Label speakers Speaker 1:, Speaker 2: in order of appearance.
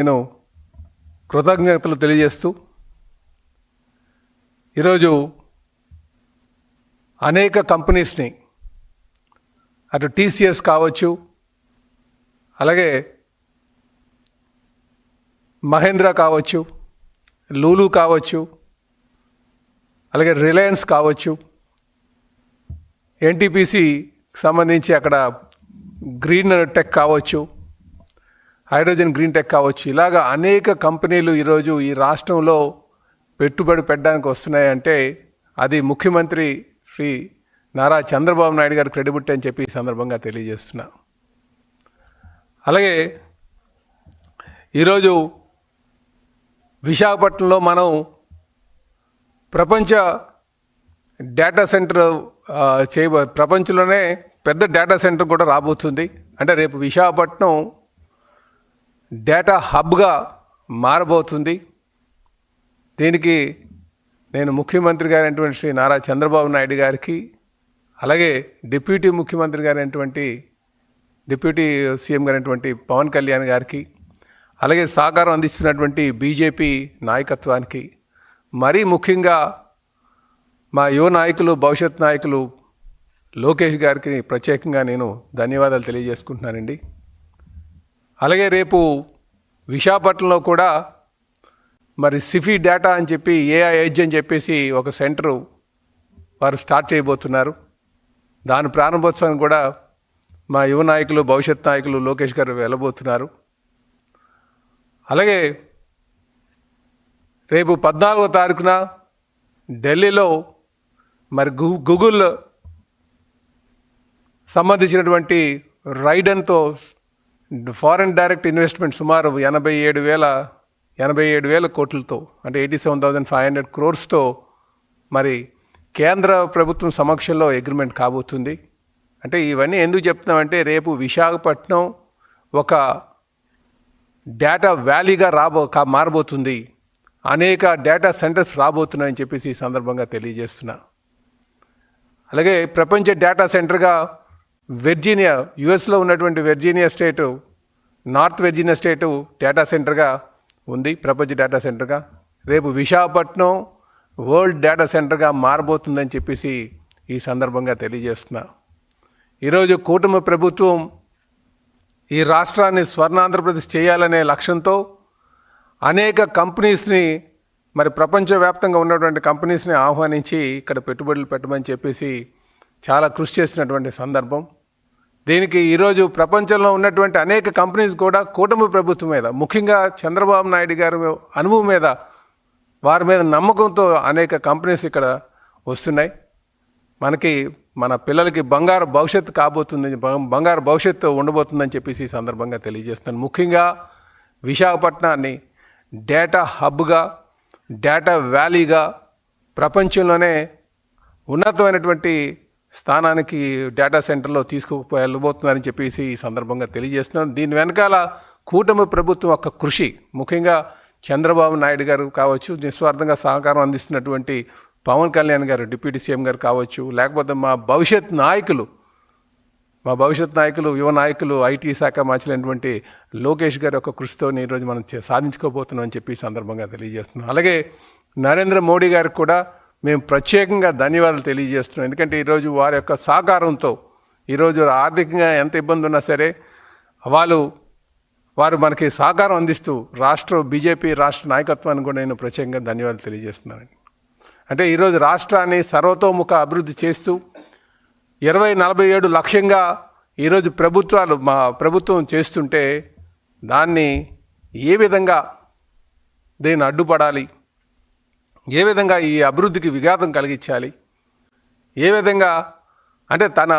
Speaker 1: నేను కృతజ్ఞతలు తెలియజేస్తూ ఈరోజు అనేక కంపెనీస్ని అటు టీసీఎస్ కావచ్చు అలాగే మహేంద్ర కావచ్చు లూలు కావచ్చు అలాగే రిలయన్స్ కావచ్చు ఎన్టీపీసీ సంబంధించి అక్కడ గ్రీన్ టెక్ కావచ్చు హైడ్రోజన్ గ్రీన్ టెక్ కావచ్చు. ఇలాగ అనేక కంపెనీలు ఈరోజు ఈ రాష్ట్రంలో పెట్టుబడి పెట్టడానికి వస్తున్నాయంటే అది ముఖ్యమంత్రి శ్రీ నారా చంద్రబాబు నాయుడు గారి క్రెడిబిలిటీ అని చెప్పి ఈ సందర్భంగా తెలియజేస్తున్నా. అలాగే ఈరోజు విశాఖపట్నంలో మనం ప్రపంచ డేటా సెంటర్ చేయబో ప్రపంచంలోనే పెద్ద డేటా సెంటర్ కూడా రాబోతుంది. అంటే రేపు విశాఖపట్నం డేటా హబ్గా మారబోతుంది. దీనికి నేను ముఖ్యమంత్రి గారైనటువంటి శ్రీ నారా చంద్రబాబు నాయుడు గారికి అలాగే డిప్యూటీ ముఖ్యమంత్రి గారైనటువంటి డిప్యూటీ సీఎం గారైనటువంటి పవన్ కళ్యాణ్ గారికి అలాగే సహకారం అందిస్తున్నటువంటి బీజేపీ నాయకత్వానికి మరీ ముఖ్యంగా మా యువ నాయకులు భవిష్యత్ నాయకులు లోకేష్ గారికి ప్రత్యేకంగా నేను ధన్యవాదాలు తెలియజేసుకుంటున్నానండి. అలాగే రేపు విశాఖపట్నంలో కూడా మరి సిఫీ డేటా అని చెప్పి ఏఐ ఎడ్జ్ అని చెప్పేసి ఒక సెంటరు వారు స్టార్ట్ చేయబోతున్నారు. దాని ప్రారంభోత్సవం కూడా మా యువ నాయకులు భవిష్యత్ నాయకులు లోకేష్ గారు వెళ్ళబోతున్నారు. అలాగే రేపు పద్నాలుగో తారీఖున ఢిల్లీలో మరి గూ గూగుల్ సంబంధించినటువంటి రైడన్తో ఫారెన్ డైరెక్ట్ ఇన్వెస్ట్మెంట్ సుమారు ఎనభై ఏడు వేల ఎనభై ఏడు వేల కోట్లతో అంటే eighty seven thousand five hundred క్రోర్స్తో మరి కేంద్ర ప్రభుత్వం సమక్షంలో అగ్రిమెంట్ కాబోతుంది. అంటే ఇవన్నీ ఎందుకు చెప్తున్నామంటే రేపు విశాఖపట్నం ఒక డేటా వ్యాలీగా రాబో కా మారబోతుంది. అనేక డేటా సెంటర్స్ రాబోతున్నాయని చెప్పేసి ఈ సందర్భంగా తెలియజేస్తున్నా. అలాగే ప్రపంచ డేటా సెంటర్గా వెర్జీనియా యుఎస్లో ఉన్నటువంటి Virginia state north Virginia state data సెంటర్గా ఉంది ప్రపంచ డేటా సెంటర్గా. రేపు విశాఖపట్నం వరల్డ్ డేటా సెంటర్గా మారబోతుందని చెప్పేసి ఈ సందర్భంగా తెలియజేస్తున్నా. ఈరోజు కూటమి ప్రభుత్వం ఈ రాష్ట్రాన్ని స్వర్ణాంధ్రప్రదేశ్ చేయాలనే లక్ష్యంతో అనేక కంపెనీస్ని మరి ప్రపంచవ్యాప్తంగా ఉన్నటువంటి కంపెనీస్ని ఆహ్వానించి ఇక్కడ పెట్టుబడులు పెట్టమని చెప్పేసి చాలా కృషి చేసినటువంటి సందర్భం. దీనికి ఈరోజు ప్రపంచంలో ఉన్నటువంటి అనేక కంపెనీస్ కూడా కూటమి ప్రభుత్వం మీద ముఖ్యంగా చంద్రబాబు నాయుడు గారి అనుభవం మీద వారి మీద నమ్మకంతో అనేక కంపెనీస్ ఇక్కడ వస్తున్నాయి. మనకి మన పిల్లలకి బంగారు భవిష్యత్తు కాబోతుందని బంగారు భవిష్యత్తు ఉండబోతుందని చెప్పేసి ఈ సందర్భంగా తెలియజేస్తున్నాను. ముఖ్యంగా విశాఖపట్నాన్ని డేటా హబ్గా డేటా వ్యాలీగా ప్రపంచంలోనే ఉన్నతమైనటువంటి స్థానానికి డేటా సెంటర్లో తీసుకు వెళ్ళబోతున్నారని చెప్పేసి ఈ సందర్భంగా తెలియజేస్తున్నాను. దీని వెనకాల కూటమి ప్రభుత్వం యొక్క కృషి. ముఖ్యంగా చంద్రబాబు నాయుడు గారు కావచ్చు నిస్వార్థంగా సహకారం అందిస్తున్నటువంటి పవన్ కళ్యాణ్ గారు డిప్యూటీ సీఎం గారు కావచ్చు లేకపోతే మా భవిష్యత్ నాయకులు మా భవిష్యత్ నాయకులు యువ నాయకులు ఐటీ శాఖ మార్చినటువంటి లోకేష్ గారి యొక్క కృషితో ఈరోజు మనం సాధించుకోబోతున్నామని సాధించుకోబోతున్నాం అని చెప్పి సందర్భంగా తెలియజేస్తున్నాం అలాగే నరేంద్ర మోడీ గారికి కూడా మేము ప్రత్యేకంగా ధన్యవాదాలు తెలియజేస్తున్నాం. ఎందుకంటే ఈరోజు వారి యొక్క సహకారంతో ఈరోజు ఆర్థికంగా ఎంత ఇబ్బంది ఉన్నా సరే వాళ్ళు వారు మనకి సహకారం అందిస్తూ రాష్ట్ర బీజేపీ రాష్ట్ర నాయకత్వాన్ని కూడా నేను ప్రత్యేకంగా ధన్యవాదాలు తెలియజేస్తున్నానండి. అంటే ఈరోజు రాష్ట్రాన్ని సర్వతోముఖ అభివృద్ధి చేస్తూ ఇరవై నలభై ఏడు లక్ష్యంగా ఈరోజు ప్రభుత్వాలు మా ప్రభుత్వం చేస్తుంటే దాన్ని ఏ విధంగా దీన్ని అడ్డుపడాలి ఏ విధంగా ఈ అభివృద్ధికి విఘాతం కలిగించాలి? ఏ విధంగా అంటే తన